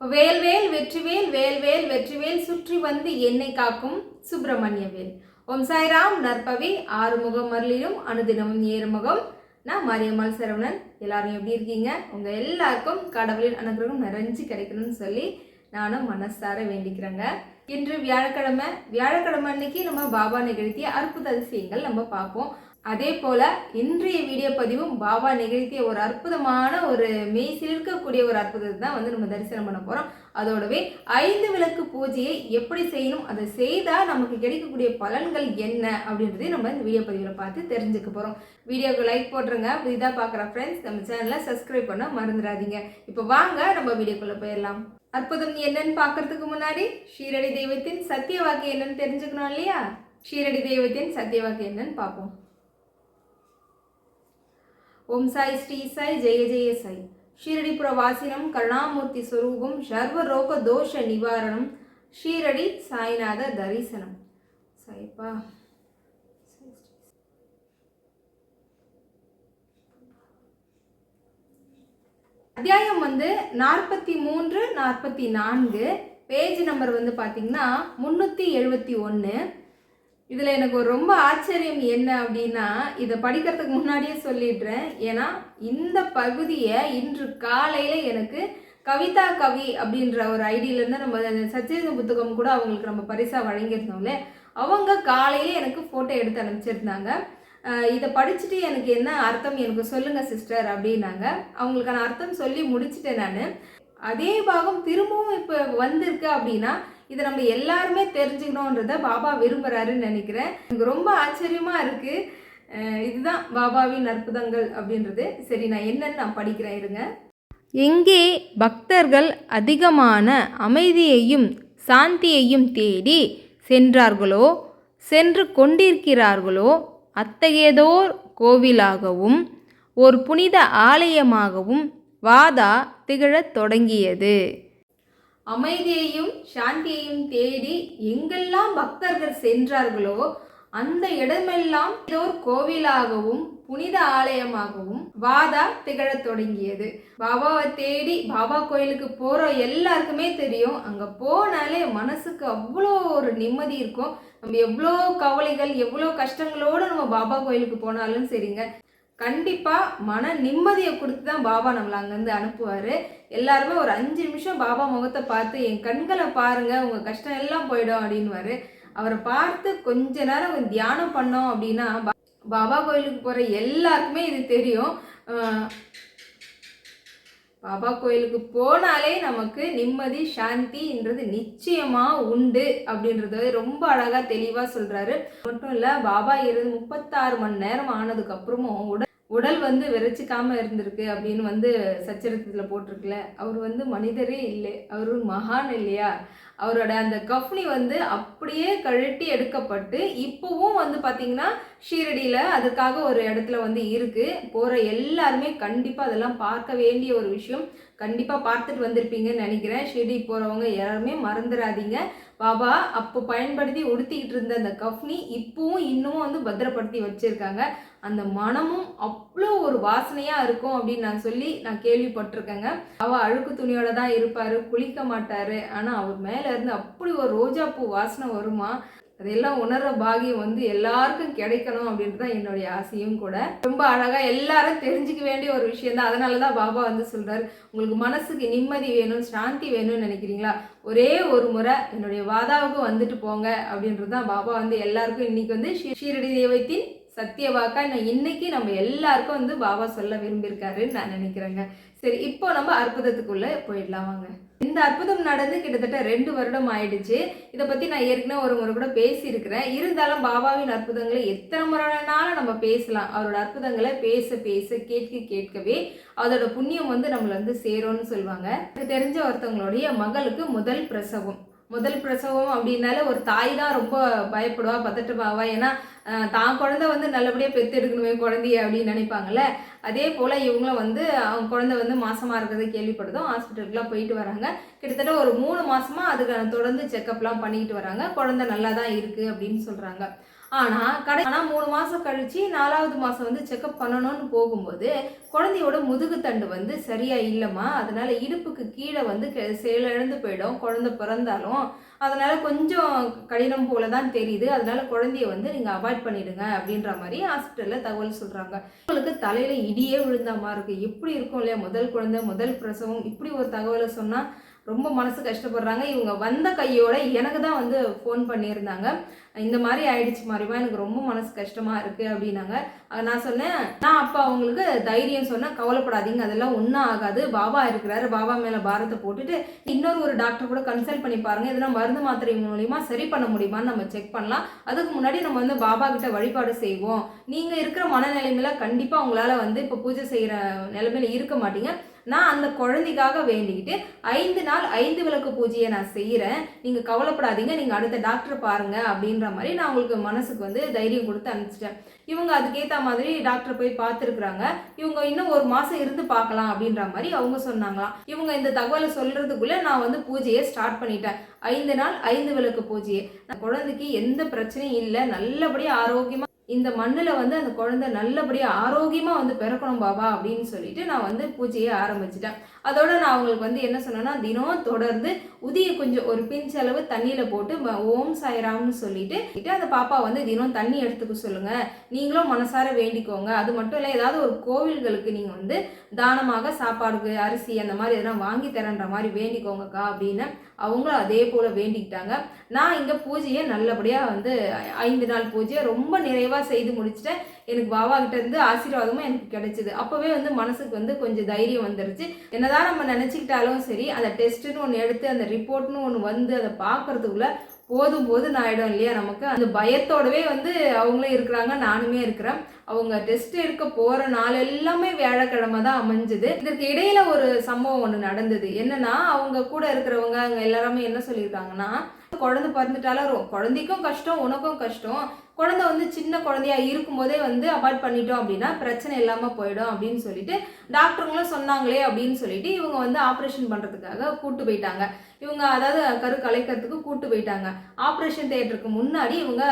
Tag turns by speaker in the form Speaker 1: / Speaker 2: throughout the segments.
Speaker 1: வேல்வேல் வெற்றிவேல் வேல்வேல் வெற்றிவேல் சுற்றி வந்து என்னை காக்கும் சுப்பிரமணிய வேல் ஓம் சாய்ராம் நற்பவி ஆறுமுகம் அருளிலும் அனுதினமும் ஏறுமுகம். நான் மாரியம்மாள் சரவணன். எல்லாரும் எப்படி இருக்கீங்க? உங்க எல்லாருக்கும் கடவுளின் அனுகிரகம் நிறைஞ்சு கிடைக்கணும்னு சொல்லி நானும் மனசார வேண்டிக்கிறேங்க. இன்று வியாழக்கிழமை வியாழக்கிழமை அன்னைக்கு நம்ம பாபா நிகழ்த்திய அற்புத அதிசயங்கள் நம்ம பார்ப்போம். அதே போல் இன்றைய வீடியோ பதிவும் பாபா நிகழ்த்திய ஒரு அற்புதமான ஒரு மெய் சிலிர்க்கக்கூடிய ஒரு அற்புதத்தை தான் வந்து நம்ம தரிசனம் பண்ண போகிறோம் அதோடவே ஐந்து விளக்கு பூஜையை எப்படி செய்யணும் அதை செய்தால் நமக்கு கிடைக்கக்கூடிய பலன்கள் என்ன அப்படின்றதையும் நம்ம இந்த வீடியோ பதிவில் பார்த்து தெரிஞ்சுக்க போகிறோம் வீடியோக்கு லைக் போட்டுருங்க. புதிதாக பார்க்குற ஃப்ரெண்ட்ஸ் நம்ம சேனலை சப்ஸ்கிரைப் பண்ண மறந்துடாதீங்க. இப்போ வாங்க நம்ம வீடியோக்குள்ளே போயிடலாம். அற்புதம் என்னன்னு பார்க்கறதுக்கு முன்னாடி ஷீரடி தெய்வத்தின் சத்திய வாக்கு என்னன்னு தெரிஞ்சுக்கணும் இல்லையா? ஷீரடி தெய்வத்தின் சத்திய வாக்கு என்னன்னு பார்ப்போம். ஓம் சாய் ஸ்ரீ சாய் ஜெய ஜெய சாய். ஷீரடிபுர வாசினம் கருணாமூர்த்தி ஸ்வரூபம் சர்வரோக தோஷ நிவாரணம் ஷீரடி சாய்நாத தரிசனம். சாய்ப்பா. அத்தியாயம் வந்து நாற்பத்தி மூன்று நாற்பத்தி நான்கு பேஜ் நம்பர் வந்து பார்த்தீங்கன்னா முந்நூற்றி எழுபத்தி ஒன்று இதில் எனக்கு ஒரு ரொம்ப ஆச்சரியம் என்ன அப்படின்னா இதை படிக்கிறதுக்கு முன்னாடியே சொல்லிடுறேன். ஏன்னா இந்த பகுதியை இன்று காலையில் எனக்கு கவிதா கவி அப்படின்ற ஒரு ஐடியிலேருந்து நம்ம சச்சரித புத்தகம் கூட அவங்களுக்கு நம்ம பரிசாக வழங்கியிருந்தோம்ல. அவங்க காலையில் எனக்கு ஃபோட்டோ எடுத்து அனுப்பிச்சிருந்தாங்க. இதை படிச்சுட்டு எனக்கு என்ன அர்த்தம் எனக்கு சொல்லுங்கள் சிஸ்டர் அப்படின்னாங்க. அவங்களுக்கான அர்த்தம் சொல்லி முடிச்சுட்டேன் நான். அதே பாகம் திரும்பவும் இப்போ வந்திருக்கு அப்படின்னா இதை நம்ம எல்லாருமே தெரிஞ்சுக்கணுன்றத பாபா விரும்புகிறாருன்னு நினைக்கிறேன். எனக்கு ரொம்ப ஆச்சரியமாக இருக்குது இதுதான் பாபாவின் அற்புதங்கள் அப்படின்றது. சரி நான் என்னன்னு நான் படிக்கிறேன் இருங்க. எங்கே பக்தர்கள் அதிகமான அமைதியையும் சாந்தியையும் தேடி சென்றார்களோ சென்று கொண்டிருக்கிறார்களோ அத்தகையதோர் கோவிலாகவும் ஒரு புனித ஆலயமாகவும் வாதா திகழத் தொடங்கியது. அமைதியையும் சாந்தியையும் தேடி எங்கெல்லாம் பக்தர்கள் சென்றார்களோ அந்த இடமெல்லாம் ஏதோ கோவிலாகவும் புனித ஆலயமாகவும் வாதா திகழத் தொடங்கியது. பாபாவை தேடி பாபா கோயிலுக்கு போகிற எல்லாருக்குமே தெரியும். அங்கே போனாலே மனசுக்கு அவ்வளோ ஒரு நிம்மதி இருக்கும். நம்ம எவ்வளோ கவலைகள் எவ்வளோ கஷ்டங்களோடு நம்ம பாபா கோயிலுக்கு போனாலும் சரிங்க. கண்டிப்பாக மன நிம்மதியை கொடுத்து தான் பாபா நம்மளை அங்கேருந்து அனுப்புவார். எல்லாருமே ஒரு அஞ்சு நிமிஷம் பாபா முகத்தை பார்த்து என் கண்களை பாருங்கள் உங்கள் கஷ்டம் எல்லாம் போயிடும் அப்படின்வாரு அவரை பார்த்து கொஞ்ச நேரம் தியானம் பண்ணோம் அப்படின்னா பா- பாபா கோயிலுக்கு போகிற எல்லாருக்குமே இது தெரியும். பாபா கோயிலுக்கு போனாலே நமக்கு நிம்மதி சாந்தின்றது நிச்சயமாக உண்டு அப்படின்றத ரொம்ப அழகாக தெளிவாக சொல்கிறாரு மட்டும் இல்லை பாபா இருந்து முப்பத்தாறு மணி நேரம் ஆனதுக்கப்புறமும் உடல் உடல் வந்து விரைச்சிக்காம இருந்திருக்கு அப்படின்னு வந்து சச்சரித்தத்தில் போட்டிருக்குல. அவர் வந்து மனிதரே இல்லை. அவர் மகான் இல்லையா? அவரோட அந்த கஃப்னி வந்து அப்படியே கழட்டி எடுக்கப்பட்டு இப்போவும் வந்து பார்த்தீங்கன்னா ஷீரடியில் அதுக்காக ஒரு இடத்துல வந்து இருக்கு. போகிற எல்லாருமே கண்டிப்பாக அதெல்லாம் பார்க்க வேண்டிய ஒரு விஷயம். கண்டிப்பாக பார்த்துட்டு வந்திருப்பீங்கன்னு நினைக்கிறேன். ஷீரடி போகிறவங்க யாருமே மறந்துடாதீங்க. பாபா அப்போ பயன்படுத்தி உடுத்திக்கிட்டு இருந்த அந்த கஃப்னி இப்போவும் இன்னமும் வந்து பத்திரப்படுத்தி வச்சுருக்காங்க. அந்த மனமும் அவ்வளோ ஒரு வாசனையாக இருக்கும் அப்படின்னு நான் சொல்லி நான் கேள்விப்பட்டிருக்கேங்க. அவள் அழுக்கு துணியோட தான் இருப்பார் குளிக்க மாட்டார். ஆனால் அவர் மேலே இருந்து அப்படி ஒரு ரோஜா பூ வாசனை வருமா? அதெல்லாம் உணர்ற பாகியம் வந்து எல்லாருக்கும் கிடைக்கணும் அப்படின்றது தான் என்னுடைய ஆசையும் கூட. ரொம்ப அழகாக எல்லாரும் தெரிஞ்சுக்க வேண்டிய ஒரு விஷயம் தான். அதனால தான் பாபா வந்து சொல்கிறார் உங்களுக்கு மனசுக்கு நிம்மதி வேணும் சாந்தி வேணும்னு நினைக்கிறீங்களா? ஒரே ஒரு முறை என்னுடைய வாதாவுக்கு வந்துட்டு போங்க. அப்படின்றது தான் பாபா வந்து எல்லாருக்கும் இன்னைக்கு வந்து ஷீ- ஷீரடி தெய்வத்தின் சத்தியவாக்கா நான் இன்னைக்கு நம்ம எல்லாருக்கும் வந்து பாபா சொல்ல விரும்பியிருக்காருன்னு நான் நினைக்கிறேங்க. சரி இப்போ நம்ம அற்புதத்துக்குள்ள போயிடலாம் வாங்க. இந்த அற்புதம் நடந்து கிட்டத்தட்ட ரெண்டு வருடம் ஆயிடுச்சு. இதை பத்தி நான் ஏற்கனவே ஒரு முறை கூட பேசியிருக்கிறேன். இருந்தாலும் பாபாவின் அற்புதங்களை எத்தனை முறைனாலும் நம்ம பேசலாம். அவரோட அற்புதங்களை பேச பேச கேட்க கேட்கவே அதோட புண்ணியம் வந்து நம்மள வந்து சேரும்னு சொல்லுவாங்க. எனக்கு தெரிஞ்ச ஒருத்தவங்களுடைய மகளுக்கு முதல் பிரசவம். முதல் பிரசவம் அப்படின்னால ஒரு தாய் தான் ரொம்ப பயப்படுவா பதட்டமாவா? ஏன்னா தான் குழந்தை வந்து நல்லபடியாக பெற்றெடுக்கணுமே குழந்தைய அப்படின்னு நினைப்பாங்கல்ல? அதே போல் இவங்களும் வந்து அவங்க குழந்தை வந்து மாசமாக இருக்கிறத கேள்விப்படுதும் ஹாஸ்பிட்டலுக்குலாம் போயிட்டு வராங்க. கிட்டத்தட்ட ஒரு மூணு மாதமாக அதுக்கு தொடர்ந்து செக்கப்லாம் பண்ணிக்கிட்டு வராங்க. குழந்தை நல்லா தான் இருக்குது அப்படின்னு சொல்கிறாங்க ஆனால் கடை ஆனால் மூணு மாதம் கழிச்சு நாலாவது மாதம் வந்து செக்கப் பண்ணணும்னு போகும்போது குழந்தையோட முதுகுத்தண்டு வந்து சரியாக இல்லைம்மா. அதனால் இடுப்புக்கு கீழே வந்து கெ- செயலிழந்து போயிடும். குழந்தை பிறந்தாலும். அதனால் கொஞ்சம் கடினம் போல தான் தெரியுது. அதனால் குழந்தைய வந்து நீங்கள் அவாய்ட் பண்ணிடுங்க அப்படின்ற மாதிரி ஹாஸ்பிட்டலில் தகவல் சொல்கிறாங்க உங்களுக்கு தலையில் இடியே விழுந்த மாதிரி இருக்குது எப்படி இருக்கும் இல்லையா? முதல் குழந்தை முதல் பிரசவம். இப்படி ஒரு தகவலை சொன்னால் ரொம்ப மனசு கஷ்டப்படுறாங்க. இவங்க வந்த கையோட எனக்கு தான் வந்து ஃபோன் பண்ணியிருந்தாங்க. இந்த மாதிரி ஆயிடுச்சு மாதிரிமா எனக்கு ரொம்ப மனசு கஷ்டமாக இருக்குது அப்படின்னாங்க. நான் சொன்னேன் நான் அப்போ அவங்களுக்கு தைரியம் சொன்னேன் கவலைப்படாதீங்க அதெல்லாம் ஒன்றும் ஆகாது. பாபா இருக்கிறாரு பாபா மேலே பாரத்தை போட்டுட்டு இன்னொரு ஒரு டாக்டர் கூட கன்சல்ட் பண்ணி பாருங்கள் எதனா மருந்து மாத்திரை மூலிமா சரி பண்ண முடியுமான்னு நம்ம செக் பண்ணலாம். அதுக்கு முன்னாடி நம்ம வந்து பாபா கிட்ட வழிபாடு செய்வோம். நீங்கள் இருக்கிற மனநிலைமையில கண்டிப்பாக உங்களால் வந்து இப்போ பூஜை செய்கிற நிலைமையில இருக்க மாட்டீங்க. நான் அந்த குழந்தைக்காக வேண்டிக்கிட்டு ஐந்து நாள் ஐந்து விளக்கு பூஜையை நான் செய்கிறேன் நீங்கள் கவலைப்படாதீங்க நீங்கள் அடுத்த டாக்டரை பாருங்கள் அப்படின்ற மாதிரி நான் உங்களுக்கு மனசுக்கு வந்து தைரியம் கொடுத்து அனுப்பிச்சிட்டேன். இவங்க அதுக்கேற்ற மாதிரி டாக்டர் போய் பார்த்துருக்குறாங்க. இவங்க இன்னும் ஒரு மாதம் இருந்து பார்க்கலாம் அப்படின்ற மாதிரி அவங்க சொன்னாங்களாம். இவங்க இந்த தகவலை சொல்கிறதுக்குள்ளே நான் வந்து பூஜையை ஸ்டார்ட் பண்ணிட்டேன். ஐந்து நாள் ஐந்து விளக்கு பூஜையை. நான் குழந்தைக்கு எந்த பிரச்சனையும் இல்லை. நல்லபடியாக ஆரோக்கியமாக இந்த மண்ணில் வந்து அந்த குழந்தை நல்லபடியாக ஆரோக்கியமாக வந்து பிறக்கணும் பாபா அப்படின்னு சொல்லிட்டு நான் வந்து பூஜையை ஆரம்பிச்சிட்டேன். அதோட நான் அவங்களுக்கு வந்து என்ன சொன்னேன்னா தினம் தொடர்ந்து உதிய கொஞ்சம் ஒரு பிஞ்சளவு தண்ணியில் போட்டு ஓம் சாய்ராம்னு சொல்லிட்டு கிட்ட அந்த பாப்பா வந்து தினம் தண்ணி எடுத்துக்க சொல்லுங்கள் நீங்களும் மனசார வேண்டிக்கோங்க. அது மட்டும் இல்லை ஏதாவது ஒரு கோவில்களுக்கு நீங்கள் வந்து தானமாக சாப்பாடுக்கு அரிசி அந்த மாதிரி எதனா வாங்கி தரேன்ற மாதிரி வேண்டிக்கோங்கக்கா அப்படின்னு அவங்களும் அதே போல் வேண்டிக்கிட்டாங்க. நான் இங்கே பூஜையை நல்லபடியாக வந்து ஐந்து நாள் பூஜையை ரொம்ப நிறைவாக செய்து முடிச்சிட்டேன். எனக்கு பாபா கிட்ட இருந்து ஆசீர்வாதமும் எனக்கு கிடைச்சிது. அப்போவே வந்து மனசுக்கு வந்து கொஞ்சம் தைரியம் வந்துருச்சு. என்னதான் நம்ம நினச்சிக்கிட்டாலும் சரி அந்த டெஸ்ட்டுன்னு ஒன்று எடுத்து அந்த ரிப்போர்ட்னு ஒன்று வந்து அதை பார்க்கறதுக்குள்ள போதும் போதும் ஆகிடும் இல்லையா நமக்கு? அந்த பயத்தோடவே வந்து அவங்களும் இருக்கிறாங்க நானுமே இருக்கிறேன். அவங்க டெஸ்ட் எடுக்க போகிற நாள் எல்லாமே வியாழக்கிழமை தான் அமைஞ்சது. இதற்கு இடையில ஒரு சம்பவம் ஒன்று நடந்தது. என்னன்னா அவங்க கூட இருக்கிறவங்க அவங்க எல்லாருமே என்ன சொல்லியிருக்காங்கன்னா குழந்தை பிறந்துட்டாலும் குழந்தைக்கும் கஷ்டம் உனக்கும் கஷ்டம். குழந்தை வந்து சின்ன குழந்தையா இருக்கும்போதே வந்து அவாய்ட் பண்ணிட்டோம் அப்படின்னா பிரச்சனை இல்லாம போயிடும் அப்படின்னு சொல்லிட்டு டாக்டருங்களும் சொன்னாங்களே அப்படின்னு சொல்லிட்டு இவங்க வந்து ஆப்ரேஷன் பண்றதுக்காக கூட்டு போயிட்டாங்க. இவங்க அதாவது கரு கலைக்கிறதுக்கு கூட்டு போயிட்டாங்க. ஆப்ரேஷன் தேட்டருக்கு முன்னாடி இவங்க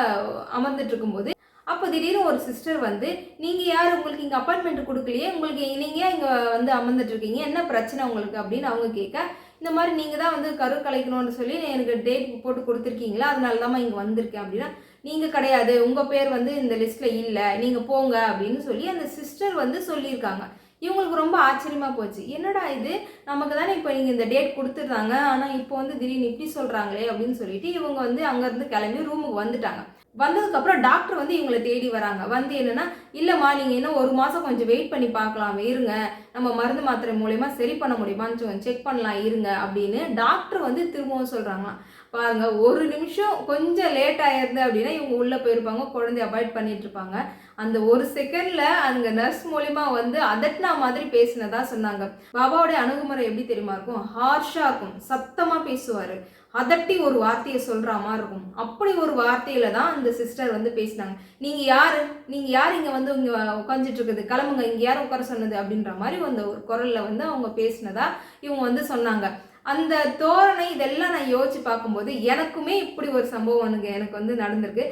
Speaker 1: அமர்ந்துட்டு இருக்கும்போது அப்போ திடீர்னு ஒரு சிஸ்டர் வந்து நீங்கள் யார்? உங்களுக்கு இங்கே அப்பாயின்மெண்ட் கொடுக்கலையே? உங்களுக்கு நீங்கள் ஏன் இங்கே வந்து அமர்ந்துட்டு இருக்கீங்க? என்ன பிரச்சனை உங்களுக்கு? அப்படின்னு அவங்க கேட்க இந்த மாதிரி நீங்கள் தான் வந்து கரு கலைக்கணும்னு சொல்லி எனக்கு டேட் போட்டு கொடுத்துருக்கீங்களா? அதனால தான் இங்கே வந்திருக்கேன் அப்படின்னா நீங்கள் கிடையாது உங்கள் பேர் வந்து இந்த லிஸ்ட்டில் இல்லை நீங்கள் போங்க அப்படின்னு சொல்லி அந்த சிஸ்டர் வந்து சொல்லியிருக்காங்க. இவங்களுக்கு ரொம்ப ஆச்சரியமாக போச்சு. என்னடா இது? நமக்கு தானே இப்போ நீங்கள் இந்த டேட் கொடுத்துருந்தாங்க ஆனால் இப்போ வந்து திடீர்னு இப்படி சொல்கிறாங்களே அப்படின்னு சொல்லிட்டு இவங்க வந்து அங்கேருந்து கிளம்பி ரூமுக்கு வந்துட்டாங்க. வந்ததுக்கப்புறம் டாக்டர் வந்து இவங்களை தேடி வராங்க. வந்து என்னென்னா இல்லைம்மா நீங்கள் இன்னும் ஒரு மாதம் கொஞ்சம் வெயிட் பண்ணி பார்க்கலாம் இருங்க. நம்ம மருந்து மாத்திரை மூலயமா சரி பண்ண முடியுமான்னு செக் பண்ணலாம் இருங்க. அப்படின்னு டாக்டர் வந்து திரும்பவும் சொல்கிறாங்களாம் பாருங்க ஒரு நிமிஷம் கொஞ்சம் லேட் ஆயிருந்து அப்படின்னா இவங்க உள்ளே போயிருப்பாங்க குழந்தைய அவாய்ட் பண்ணிட்டு இருப்பாங்க. அந்த ஒரு செகண்ட்ல அங்க நர்ஸ் மூலியமா வந்து அதட்டினா மாதிரி பேசினதா சொன்னாங்க. பாபாவுடைய அணுகுமுறை எப்படி தெரியுமா இருக்கும்? ஹார்ஷா இருக்கும். சத்தமா பேசுவாரு. அதட்டி ஒரு வார்த்தையை சொல்ற மாதிரி இருக்கும். அப்படி ஒரு வார்த்தையில தான் அந்த சிஸ்டர் வந்து பேசினாங்க. நீங்க யாரு? நீங்க யார் இங்க வந்து இங்க உட்காந்துட்டு இருக்குது? கிளம்புங்க. இங்க யார் உட்கார சொன்னது? அப்படின்ற மாதிரி அந்த ஒரு குரல்ல வந்து அவங்க பேசினதா இவங்க வந்து சொன்னாங்க. அந்த தோரணை இதெல்லாம் நான் யோசிச்சு பார்க்கும்போது எனக்குமே இப்படி ஒரு சம்பவம் எனக்கு எனக்கு வந்து நடந்திருக்கு.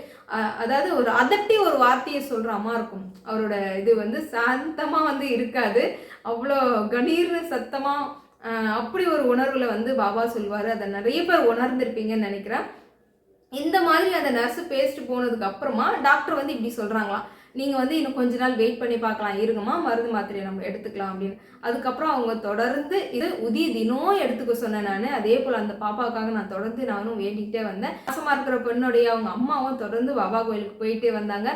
Speaker 1: அதாவது ஒரு அதட்டி ஒரு வார்த்தையை சொல்கிற அம்மா இருக்கும் அவரோட இது வந்து சாந்தமாக வந்து இருக்காது. அவ்வளோ கணீர்னு சத்தமாக அப்படி ஒரு உணர்வுல வந்து பாபா சொல்வார் அதை நிறைய பேர் உணர்ந்திருப்பீங்கன்னு நினைக்கிறேன். இந்த மாதிரி அந்த நர்ஸ் பேசிட்டு போனதுக்கு அப்புறமா டாக்டர் வந்து இப்படி சொல்கிறாங்களாம் நீங்கள் வந்து இன்னும் கொஞ்ச நாள் வெயிட் பண்ணி பார்க்கலாம். இருங்கம்மா மருந்து மாத்திரையை நம்ம எடுத்துக்கலாம் அப்படின்னு. அதுக்கப்புறம் அவங்க தொடர்ந்து இது உதி தினம் எடுத்துக்க சொன்னேன் நான். அதே போல் அந்த பாப்பாவுக்காக நான் தொடர்ந்து நானும் வேண்டிக்கிட்டே வந்தேன். மாசமாக இருக்கிற பெண்ணுடைய அவங்க அம்மாவும் தொடர்ந்து பாபா கோயிலுக்கு போயிட்டே வந்தாங்க.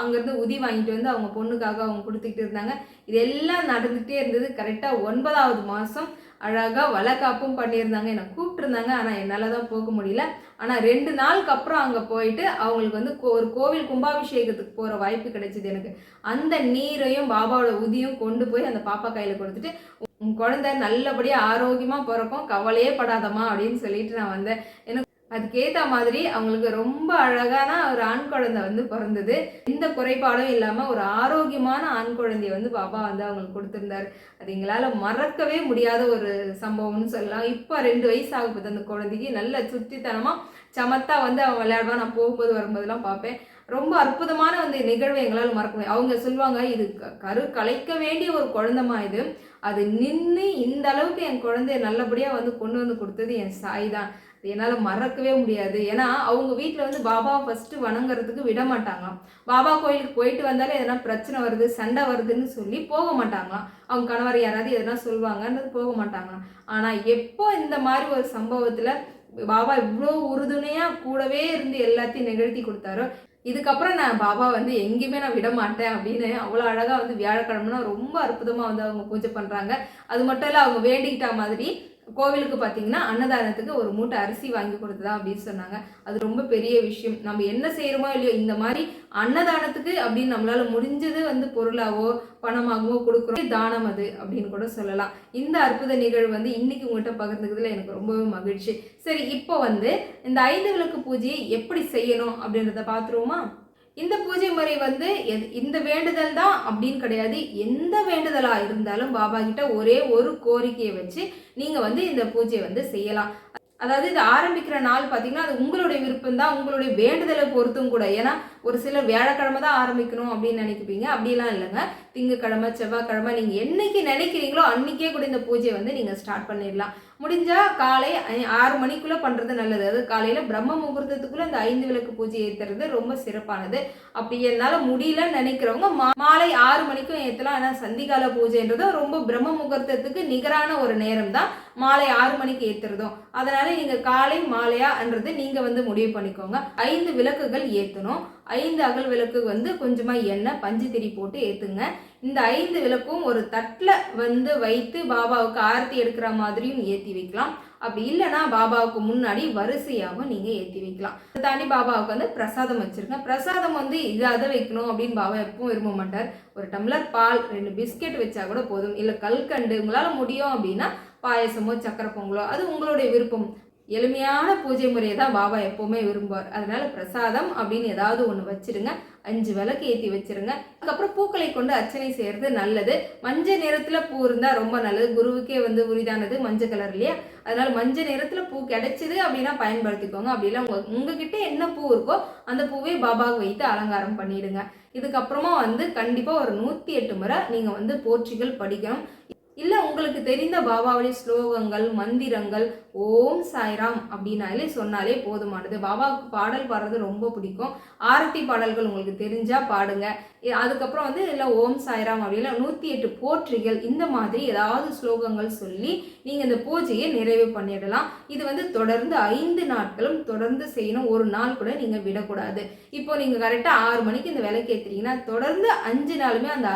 Speaker 1: அங்கேருந்து உதி வாங்கிட்டு வந்து அவங்க பொண்ணுக்காக அவங்க கொடுத்துக்கிட்டு இருந்தாங்க. இதெல்லாம் நடந்துகிட்டே இருந்தது கரெக்டாக ஒன்பதாவது மாதம் அழகாக வளக்காப்பும் பண்ணியிருந்தாங்க என்னை கூப்பிட்டுருந்தாங்க. ஆனால் என்னால் தான் போக முடியல. ஆனால் ரெண்டு நாளுக்கு அப்புறம் அங்கே போயிட்டு அவங்களுக்கு வந்து கோ- ஒரு கோவில் கும்பாபிஷேகத்துக்கு போகிற வாய்ப்பு கிடைச்சிது எனக்கு. அந்த நீரையும் பாபாவோட உதியும் கொண்டு போய் அந்த பாப்பா கையில் கொடுத்துட்டு உன் குழந்தை நல்லபடியாக ஆரோக்கியமாக பிறக்கும் கவலையே படாதம்மா அப்படின்னு சொல்லிட்டு நான் வந்தேன். எனக்கு அதுக்கேற்ற மாதிரி அவங்களுக்கு ரொம்ப அழகான ஒரு ஆண் குழந்தை வந்து பிறந்தது. எந்த குறைபாடும் இல்லாமல் ஒரு ஆரோக்கியமான ஆண் குழந்தைய வந்து பாபா வந்து அவங்களுக்கு கொடுத்துருந்தாரு. அது எங்களால் மறக்கவே முடியாத ஒரு சம்பவம்னு சொல்லலாம். இப்போ ரெண்டு வயசு ஆகுது அந்த குழந்தைக்கு. நல்ல சுத்தித்தனமாக சமத்தா வந்து அவன் விளையாடுவான். நான் போகும்போது வரும்போதெல்லாம் பார்ப்பேன் ரொம்ப அற்புதமான வந்து நிகழ்வை எங்களால் மறக்க முடியும் அவங்க சொல்லுவாங்க இது க- கரு கலைக்க வேண்டிய ஒரு குழந்தைமா இது. அது நின்று இந்த அளவுக்கு என் குழந்தைய நல்லபடியாக வந்து கொண்டு வந்து கொடுத்தது என் சாய் தான். என்னால் மறக்கவே முடியாது. ஏன்னா அவங்க வீட்டில் வந்து பாபாவை ஃபஸ்ட்டு வணங்குறதுக்கு விட மாட்டாங்களாம் பாபா கோயிலுக்கு போயிட்டு வந்தாலே எதனா பிரச்சனை வருது சண்டை வருதுன்னு சொல்லி போக மாட்டாங்களாம். அவங்க கணவர் யாராவது எதனா சொல்லுவாங்கன்றது போக மாட்டாங்களாம். ஆனால் எப்போ இந்த மாதிரி ஒரு சம்பவத்தில் பாபா இவ்வளோ உறுதுணையாக கூடவே இருந்து எல்லாத்தையும் நிகழ்த்தி கொடுத்தாரோ இதுக்கப்புறம் நான் பாபா வந்து எங்கேயுமே நான் விட மாட்டேன் அப்படின்னு அவ்வளோ அழகாக வந்து வியாழக்கிழமைனா ரொம்ப அற்புதமாக வந்து அவங்க பூஜை பண்ணுறாங்க அது மட்டும் இல்லை அவங்க வேண்டிக்கிட்ட மாதிரி கோவிலுக்கு பார்த்தீங்கன்னா அன்னதானத்துக்கு ஒரு மூட்டை அரிசி வாங்கி கொடுத்ததா அப்படின்னு சொன்னாங்க. அது ரொம்ப பெரிய விஷயம். நம்ம என்ன செய்கிறோமோ இல்லையோ இந்த மாதிரி அன்னதானத்துக்கு அப்படின்னு நம்மளால முடிஞ்சது வந்து பொருளாவோ பணமாகவோ கொடுக்குறோம். தானம் அது அப்படின்னு கூட சொல்லலாம். இந்த அற்புத நிகழ்வு வந்து இன்னைக்கு உங்கள்கிட்ட பகிர்ந்துக்கிறதுல எனக்கு ரொம்பவே மகிழ்ச்சி. சரி இப்போ வந்து இந்த ஐந்து விளக்கு பூஜையை எப்படி செய்யணும் அப்படின்றத பார்த்துருவோமா? இந்த பூஜை முறை வந்து எது- இந்த வேண்டுதல் தான் அப்படின்னு கிடையாது. எந்த வேண்டுதலா இருந்தாலும் பாபா கிட்ட ஒரே ஒரு கோரிக்கையை வச்சு நீங்க வந்து இந்த பூஜையை வந்து செய்யலாம். அதாவது இது ஆரம்பிக்கிற நாள் பார்த்தீங்கன்னா அது உங்களுடைய விருப்பம் தான் உங்களுடைய வேண்டுதலை பொறுத்தும் கூட. ஏன்னா ஒரு சிலர் வியாழக்கிழமை தான் ஆரம்பிக்கணும் அப்படின்னு நினைப்பீங்க. அப்படிலாம் இல்லைங்க. திங்கக்கிழமை செவ்வாய்க்கிழமை நீங்கள் என்னைக்கு நினைக்கிறீங்களோ அன்னைக்கே கூட இந்த பூஜையை வந்து நீங்கள் ஸ்டார்ட் பண்ணிடலாம். முடிஞ்சால் காலை ஆறு மணிக்குள்ளே பண்ணுறது நல்லது. அது காலையில் பிரம்ம முகூர்த்தத்துக்குள்ளே அந்த ஐந்து விளக்கு பூஜை ஏற்றுறது ரொம்ப சிறப்பானது. அப்படி என்னால் முடியலன்னு நினைக்கிறவங்க மா- மாலை ஆறு மணிக்கும் ஏற்றலாம் ஆனால் சந்திகால பூஜைன்றது ரொம்ப பிரம்ம முகூர்த்தத்துக்கு நிகரான ஒரு நேரம் தான் மாலை ஆறு மணிக்கு ஏற்றுறதும் அதனால் நீங்கள் காலை மாலையான்றது நீங்கள் வந்து முடிவு பண்ணிக்கோங்க. ஐந்து விளக்குகள் ஏற்றணும் ஐந்து அகல் விளக்கு வந்து கொஞ்சமாக எண்ணெய் பஞ்சு திரி போட்டு ஏற்றுங்க இந்த ஐந்து விளக்கும் ஒரு தட்டில் வந்து வைத்து பாபாவுக்கு ஆரத்தி எடுக்கிற மாதிரியும் ஏற்றி வைக்கலாம். அப்படி இல்லைன்னா பாபாவுக்கு முன்னாடி வரிசையாகவும் நீங்கள் ஏற்றி வைக்கலாம். தாண்டி பாபாவுக்கு வந்து பிரசாதம் வச்சுருக்கேன் பிரசாதம் வந்து இது அதை வைக்கணும் அப்படின்னு பாபா எப்பவும் விரும்ப மாட்டார். ஒரு டம்ளர் பால் ரெண்டு பிஸ்கெட் வச்சா கூட போதும். இல்லை கல்கண்டு உங்களால் முடியும் அப்படின்னா பாயசமோ சக்கரை பொங்கலோ அது உங்களுடைய விருப்பம். எளிமையான பூஜை முறையை தான் பாபா எப்போவுமே விரும்புவார். அதனால பிரசாதம் அப்படின்னு ஏதாவது ஒன்று வச்சிருங்க. அஞ்சு விளக்கு ஏற்றி வச்சிருங்க. அதுக்கப்புறம் பூக்களை கொண்டு அர்ச்சனை செய்கிறது நல்லது. மஞ்சள் நிறத்தில் பூ இருந்தால் ரொம்ப நல்லது. குருவுக்கே வந்து உரிதானது மஞ்சள் கலர் இல்லையா? அதனால மஞ்சள் நிறத்தில் பூ கிடைச்சிது அப்படின்னா பயன்படுத்திக்கோங்க. அப்படிலாம் உங்கள் உங்க உங்ககிட்ட என்ன பூ இருக்கோ அந்த பூவே பாபாவுக்கு வைத்து அலங்காரம் பண்ணிடுங்க. இதுக்கப்புறமா வந்து கண்டிப்பாக ஒரு நூற்றி எட்டு முறை நீங்கள் வந்து போற்றிகள் படிக்கணும். இல்லை உங்களுக்கு தெரிந்த பாபாவுடைய ஸ்லோகங்கள் மந்திரங்கள் ஓம் சாய்ராம் அப்படின்னாலே சொன்னாலே போதுமானது. பாபாவுக்கு பாடல் பாடுறது ரொம்ப பிடிக்கும். ஆரத்தி பாடல்கள் உங்களுக்கு தெரிஞ்சால் பாடுங்க. அதுக்கப்புறம் வந்து இல்லை ஓம் சாய்ராம் அப்படின்னா நூற்றி எட்டு போற்றிகள் இந்த மாதிரி ஏதாவது ஸ்லோகங்கள் சொல்லி நீங்கள் இந்த பூஜையை நிறைவு பண்ணிடலாம். இது வந்து தொடர்ந்து ஐந்து நாட்களும் தொடர்ந்து செய்யணும். ஒரு நாள் கூட நீங்கள் விடக்கூடாது. இப்போ நீங்கள் கரெக்டாக ஆறு மணிக்கு இந்த விளக்கேற்றுறீங்கன்னா தொடர்ந்து அஞ்சு நாளுமே அந்த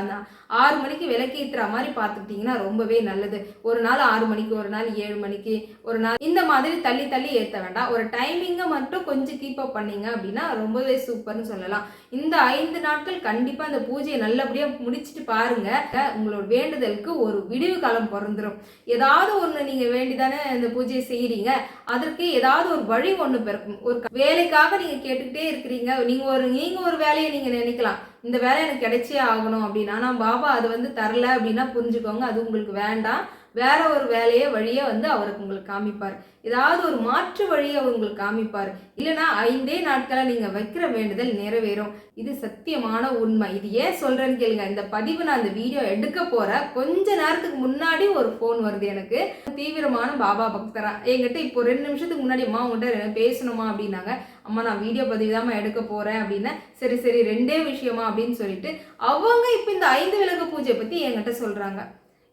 Speaker 1: ஆறு மணிக்கு விளக்கேற்றுற மாதிரி பார்த்துக்கிட்டிங்கன்னா ரொம்பவே நல்லது. ஒரு நாள் ஆறு மணிக்கு ஒரு நாள் ஏழு மணிக்கு ஒரு நாள் இந்த மாதிரி தள்ளி தள்ளி ஏற்ற வேண்டாம். ஒரு டைமிங்கை மட்டும் கொஞ்சம் கீப் அப் பண்ணீங்க அப்படின்னா ரொம்பவே சூப்பர்னு சொல்லலாம். இந்த ஐந்து நாட்கள் கண்டிப்பாக அந்த பூஜையை நல்லபடியாக முடிச்சுட்டு பாருங்க. உங்களோட வேண்டுதலுக்கு ஒரு விடிவு காலம் பிறந்துடும் ஏதாவது ஒன்று நீங்கள் வேண்டிதானே இந்த பூஜையை செய்கிறீங்க அதற்கு ஏதாவது ஒரு வழி ஒன்று பிறக்கும். ஒரு வேலைக்காக நீங்கள் கேட்டுக்கிட்டே இருக்கிறீங்க. நீங்கள் ஒரு நீங்கள் ஒரு வேலையை நீங்கள் நினைக்கலாம். இந்த வேலை எனக்கு கிடைச்சே ஆகணும் அப்படின்னா ஆனால் பாபா அது வந்து தரல அப்படின்னா புரிஞ்சுக்கோங்க அது உங்களுக்கு வேண்டாம். வேற ஒரு வேலையை வழியை வந்து அவருக்கு உங்களுக்கு காமிப்பார். ஏதாவது ஒரு மாற்று வழியை அவர் உங்களுக்கு காமிப்பார். இல்லைன்னா ஐந்தே நாட்களை நீங்கள் வைக்கிற வேண்டுதல் நிறைவேறும். இது சத்தியமான உண்மை. இது ஏன் சொல்கிறேன்னு கேளுங்க. இந்த பதிவு நான் இந்த வீடியோ எடுக்க போகிற கொஞ்ச நேரத்துக்கு முன்னாடி ஒரு ஃபோன் வருது எனக்கு. தீவிரமான பாபா பக்தரா. என்கிட்ட இப்போ ரெண்டு நிமிஷத்துக்கு முன்னாடி அம்மா உங்கள்கிட்ட பேசணுமா அப்படின்னாங்க. அம்மா நான் வீடியோ பதிவு தான் எடுக்க போகிறேன் அப்படின்னா. சரி சரி ரெண்டே விஷயமா அப்படின்னு சொல்லிட்டு அவங்க இப்போ இந்த ஐந்து விளக்கு பூஜை பற்றி என்கிட்ட சொல்கிறாங்க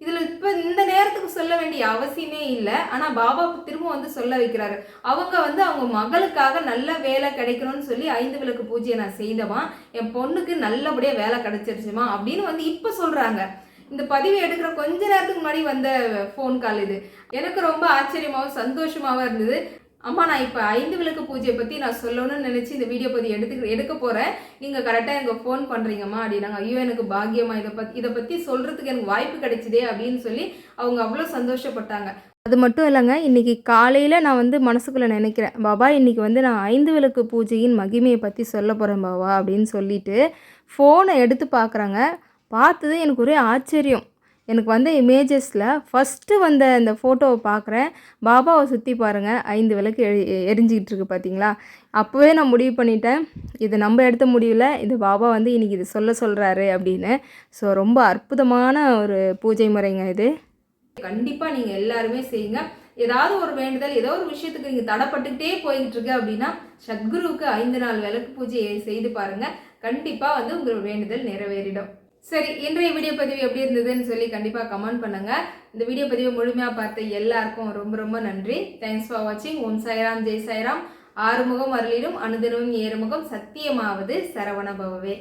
Speaker 1: இதில் இப்போ இந்த நேரத்துக்கு சொல்ல வேண்டிய அவசியமே இல்லை. ஆனால் பாபா திரும்ப வந்து சொல்ல வைக்கிறாரு. அவங்க வந்து அவங்க மகளுக்காக நல்ல வேலை கிடைக்கணும்னு சொல்லி ஐந்து விளக்கு பூஜையை நான் செய்தவா? என் பொண்ணுக்கு நல்லபடியாக வேலை கிடைச்சிருச்சுமா? அப்படின்னு வந்து இப்போ சொல்கிறாங்க இந்த பதிவு எடுக்கிற கொஞ்ச நேரத்துக்கு முன்னாடி வந்த ஃபோன் கால் இது. எனக்கு ரொம்ப ஆச்சரியமாகவும் சந்தோஷமாகவும் இருந்தது. அம்மா நான் இப்போ ஐந்து விளக்கு பூஜையை பற்றி நான் சொல்லணும்னு நினச்சி இந்த வீடியோ பற்றி எடுத்து எடுக்க போகிறேன் நீங்கள் கரெக்டாக எனக்கு ஃபோன் பண்ணுறீங்கம்மா அப்படின்னாங்க. ஐயோ எனக்கு பாக்கியமா இதை பற்றி இதை பற்றி சொல்கிறதுக்கு எனக்கு வாய்ப்பு கிடைச்சிதே அப்படின்னு சொல்லி அவங்க அவ்வளோ சந்தோஷப்பட்டாங்க.
Speaker 2: அது மட்டும் இல்லைங்க இன்றைக்கி காலையில் நான் வந்து மனசுக்குள்ளே நினைக்கிறேன் பாபா இன்றைக்கி வந்து நான் ஐந்து விளக்கு பூஜையின் மகிமையை பற்றி சொல்ல போகிறேன் பாபா அப்படின்னு சொல்லிட்டு ஃபோனை எடுத்து பார்க்குறாங்க. பார்த்தது எனக்கு ஒரே ஆச்சரியம். எனக்கு வந்த இமேஜஸில் ஃபஸ்ட்டு வந்த இந்த ஃபோட்டோவை பார்க்குறேன் பாபாவை சுற்றி பாருங்கள் ஐந்து விளக்கு எரி எரிஞ்சிக்கிட்டு இருக்கு பார்த்தீங்களா அப்போவே நான் முடிவு பண்ணிட்டேன். இது நம்ம எடுத்த முடிவில் இது பாபா வந்து இன்றைக்கி இது சொல்ல சொல்கிறாரு அப்படின்னு. ஸோ ரொம்ப அற்புதமான ஒரு பூஜை முறைங்க இது.
Speaker 1: கண்டிப்பாக நீங்கள் எல்லாருமே செய்யுங்க. ஏதாவது ஒரு வேண்டுதல் ஏதோ ஒரு விஷயத்துக்கு நீங்கள் தடைப்பட்டுக்கிட்டே போய்கிட்டு இருக்கு அப்படின்னா சத்குருவுக்கு ஐந்து நாள் விளக்கு பூஜையை செய்து பாருங்கள் கண்டிப்பாக வந்து உங்கள் வேண்டுதல் நிறைவேறிடும். சரி இன்றைய வீடியோ பதிவு எப்படி இருந்ததுன்னு சொல்லி கண்டிப்பாக கமெண்ட் பண்ணுங்க. இந்த வீடியோ பதிவை முழுமையாக பார்த்த எல்லாருக்கும் ரொம்ப ரொம்ப நன்றி. தேங்க்ஸ் ஃபார் வாட்சிங் ஓம் சாய்ராம் ஜெய் சாய்ராம். ஆறுமுகம் அருளிடும் அனுதினமும் ஏறுமுகம் சத்தியமாவது சரவண பவவே